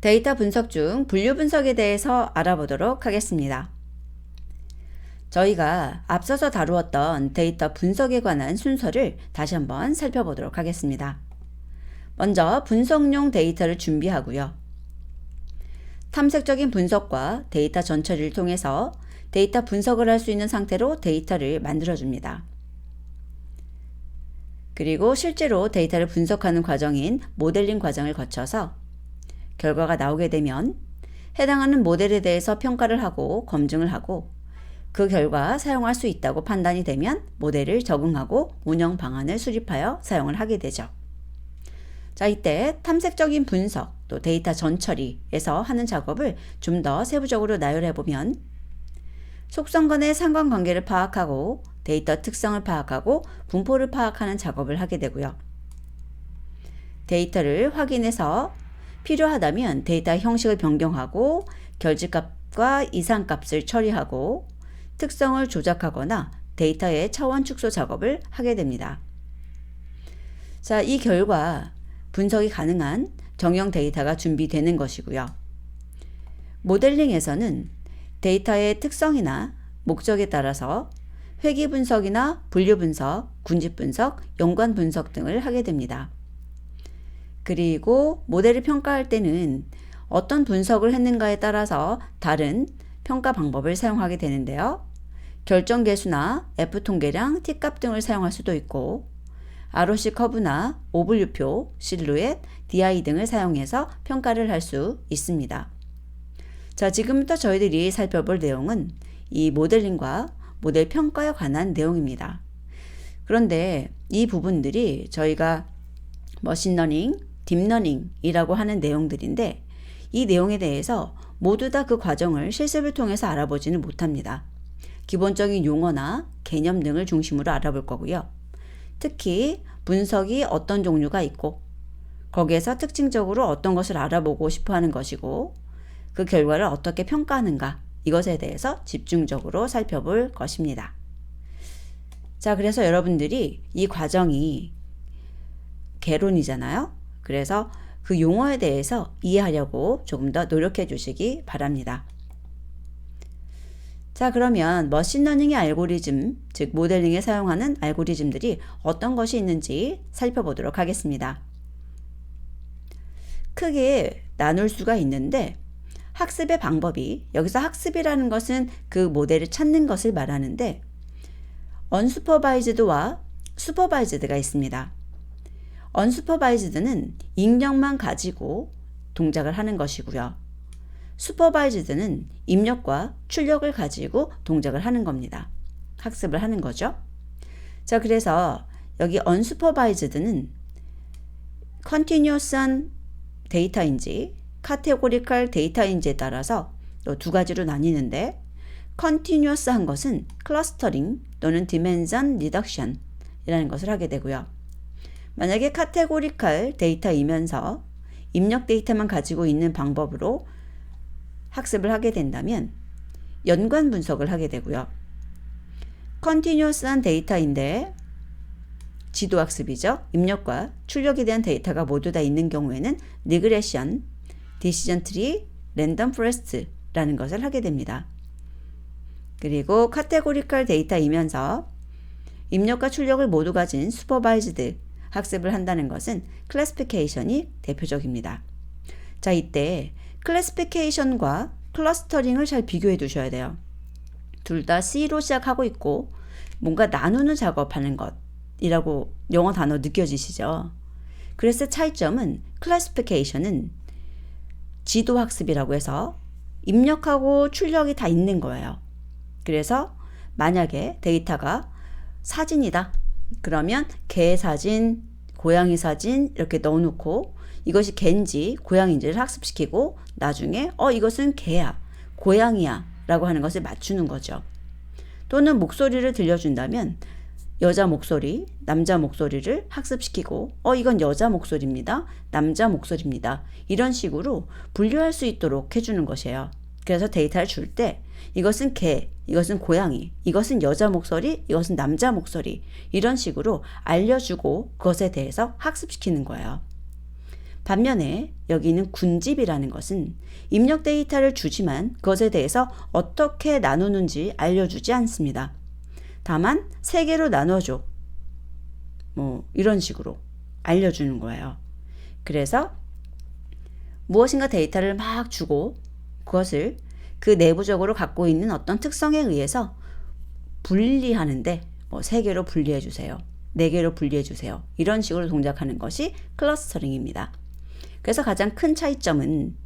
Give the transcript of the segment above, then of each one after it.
데이터 분석 중 분류 분석에 대해서 알아보도록 하겠습니다. 저희가 앞서서 다루었던 데이터 분석에 관한 순서를 다시 한번 살펴보도록 하겠습니다. 먼저 분석용 데이터를 준비하고요. 탐색적인 분석과 데이터 전처리를 통해서 데이터 분석을 할 수 있는 상태로 데이터를 만들어줍니다. 그리고 실제로 데이터를 분석하는 과정인 모델링 과정을 거쳐서 결과가 나오게 되면 해당하는 모델에 대해서 평가를 하고 검증을 하고 그 결과 사용할 수 있다고 판단이 되면 모델을 적응하고 운영 방안을 수립하여 사용을 하게 되죠. 자, 이때 탐색적인 분석 또 데이터 전처리에서 하는 작업을 좀 더 세부적으로 나열해 보면 속성 간의 상관관계를 파악하고 데이터 특성을 파악하고 분포를 파악하는 작업을 하게 되고요. 데이터를 확인해서 필요하다면 데이터 형식을 변경하고 결집값과 이상값을 처리하고 특성을 조작하거나 데이터의 차원 축소 작업을 하게 됩니다. 자, 이 결과 분석이 가능한 정형 데이터가 준비되는 것이고요. 모델링에서는 데이터의 특성이나 목적에 따라서 회귀 분석이나 분류 분석, 군집 분석, 연관 분석 등을 하게 됩니다. 그리고 모델을 평가할 때는 어떤 분석을 했는가에 따라서 다른 평가 방법을 사용하게 되는데요. 결정 계수나 F 통계량, T값 등을 사용할 수도 있고 ROC 커브나 오블류표, 실루엣, DI 등을 사용해서 평가를 할 수 있습니다. 자, 지금부터 저희들이 살펴볼 내용은 이 모델링과 모델 평가에 관한 내용입니다. 그런데 이 부분들이 저희가 머신러닝, 딥러닝이라고 하는 내용들인데 이 내용에 대해서 모두 다 그 과정을 실습을 통해서 알아보지는 못합니다. 기본적인 용어나 개념 등을 중심으로 알아볼 거고요. 특히 분석이 어떤 종류가 있고 거기에서 특징적으로 어떤 것을 알아보고 싶어 하는 것이고 그 결과를 어떻게 평가하는가 이것에 대해서 집중적으로 살펴볼 것입니다. 자, 그래서 여러분들이 이 과정이 개론이잖아요. 그래서 그 용어에 대해서 이해하려고 조금 더 노력해 주시기 바랍니다. 자, 그러면 머신러닝의 알고리즘, 즉 모델링에 사용하는 알고리즘들이 어떤 것이 있는지 살펴보도록 하겠습니다. 크게 나눌 수가 있는데 학습의 방법이 여기서 학습이라는 것은 그 모델을 찾는 것을 말하는데 언슈퍼바이즈드와 슈퍼바이즈드가 있습니다. 언슈퍼바이즈드는 입력만 가지고 동작을 하는 것이고요. 슈퍼바이즈드는 입력과 출력을 가지고 동작을 하는 겁니다. 학습을 하는 거죠. 자, 그래서 여기 unsupervised는 continuous한 데이터인지 카테고리컬 데이터인지에 따라서 또 두 가지로 나뉘는데 continuous한 것은 클러스터링 또는 dimension reduction 이라는 것을 하게 되고요. 만약에 카테고리컬 데이터이면서 입력 데이터만 가지고 있는 방법으로 학습을 하게 된다면 연관 분석을 하게 되고요. 컨티뉴어스한 데이터인데 지도 학습이죠. 입력과 출력에 대한 데이터가 모두 다 있는 경우에는 리그레션, 디시전 트리, 랜덤 프레스트라는 것을 하게 됩니다. 그리고 카테고리컬 데이터이면서 입력과 출력을 모두 가진 슈퍼바이즈드 학습을 한다는 것은 클래스피케이션이 대표적입니다. 자, 이때 클래스피케이션과 클러스터링을 잘 비교해 두셔야 돼요. 둘 다 C로 시작하고 있고 뭔가 나누는 작업하는 것이라고 영어 단어 느껴지시죠? 그래서 차이점은 클래스피케이션은 지도 학습이라고 해서 입력하고 출력이 다 있는 거예요. 그래서 만약에 데이터가 사진이다. 그러면 개 사진, 고양이 사진 이렇게 넣어놓고 이것이 갠지 고양인지를 학습시키고 나중에 어 이것은 개야 고양이야 라고 하는 것을 맞추는 거죠. 또는 목소리를 들려준다면 여자 목소리, 남자 목소리를 학습시키고 어 이건 여자 목소리입니다. 남자 목소리입니다. 이런 식으로 분류할 수 있도록 해주는 것이에요. 그래서 데이터를 줄 때 이것은 개, 이것은 고양이, 이것은 여자 목소리, 이것은 남자 목소리 이런 식으로 알려주고 그것에 대해서 학습시키는 거예요. 반면에 여기 있는 군집이라는 것은 입력 데이터를 주지만 그것에 대해서 어떻게 나누는지 알려주지 않습니다. 다만 세 개로 나눠줘. 뭐 이런 식으로 알려주는 거예요. 그래서 무엇인가 데이터를 막 주고 그것을 그 내부적으로 갖고 있는 어떤 특성에 의해서 분리하는데 뭐세 개로 분리해 주세요. 네 개로 분리해 주세요. 이런 식으로 동작하는 것이 클러스터링입니다. 그래서 가장 큰 차이점은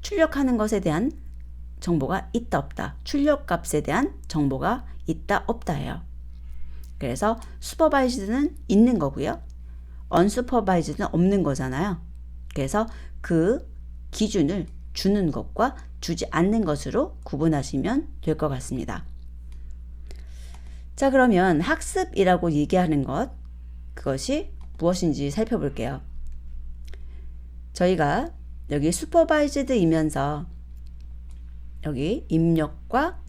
출력하는 것에 대한 정보가 있다 없다. 출력 값에 대한 정보가 있다 없다예요. 그래서 슈퍼바이즈드는 있는 거고요. 언슈퍼바이즈드는 없는 거잖아요. 그래서 그 기준을 주는 것과 주지 않는 것으로 구분하시면 될 것 같습니다. 자, 그러면 학습이라고 얘기하는 것, 그것이 무엇인지 살펴볼게요. 저희가 여기 슈퍼바이즈드이면서 여기 입력과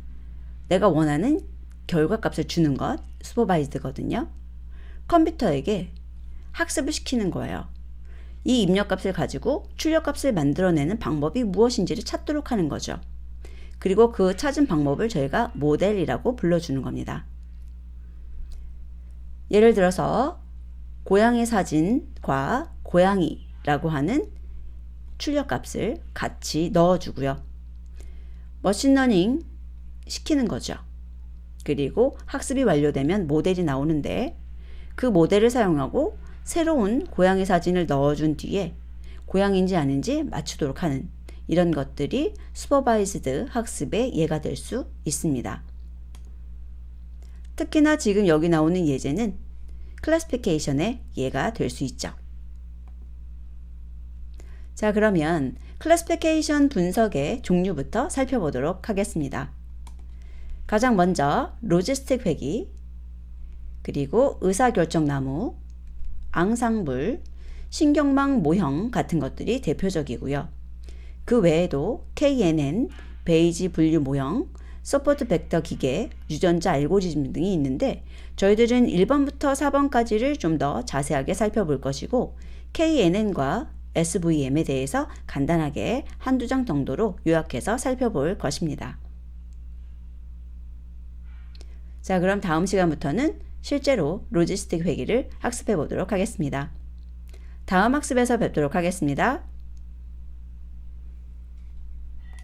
내가 원하는 결과값을 주는 것 슈퍼바이즈드거든요. 컴퓨터에게 학습을 시키는 거예요. 이 입력값을 가지고 출력값을 만들어내는 방법이 무엇인지를 찾도록 하는 거죠. 그리고 그 찾은 방법을 저희가 모델이라고 불러주는 겁니다. 예를 들어서 고양이 사진과 고양이라고 하는 출력값을 같이 넣어주고요. 머신러닝 시키는 거죠. 그리고 학습이 완료되면 모델이 나오는데 그 모델을 사용하고 새로운 고양이 사진을 넣어준 뒤에 고양인지 아닌지 맞추도록 하는 이런 것들이 슈퍼바이즈드 학습의 예가 될 수 있습니다. 특히나 지금 여기 나오는 예제는 클래스피케이션의 예가 될 수 있죠. 자, 그러면 클래스피케이션 분석의 종류부터 살펴보도록 하겠습니다. 가장 먼저 로지스틱 회기, 그리고 의사결정나무, 앙상블, 신경망 모형 같은 것들이 대표적이고요. 그 외에도 KNN, 베이지 분류 모형, 서포트 벡터 기계, 유전자 알고리즘 등이 있는데 저희들은 1번부터 4번까지를 좀 더 자세하게 살펴볼 것이고 KNN과 SVM에 대해서 간단하게 한두 장 정도로 요약해서 살펴볼 것입니다. 자, 그럼 다음 시간부터는 실제로 로지스틱 회기를 학습해 보도록 하겠습니다. 다음 학습에서 뵙도록 하겠습니다.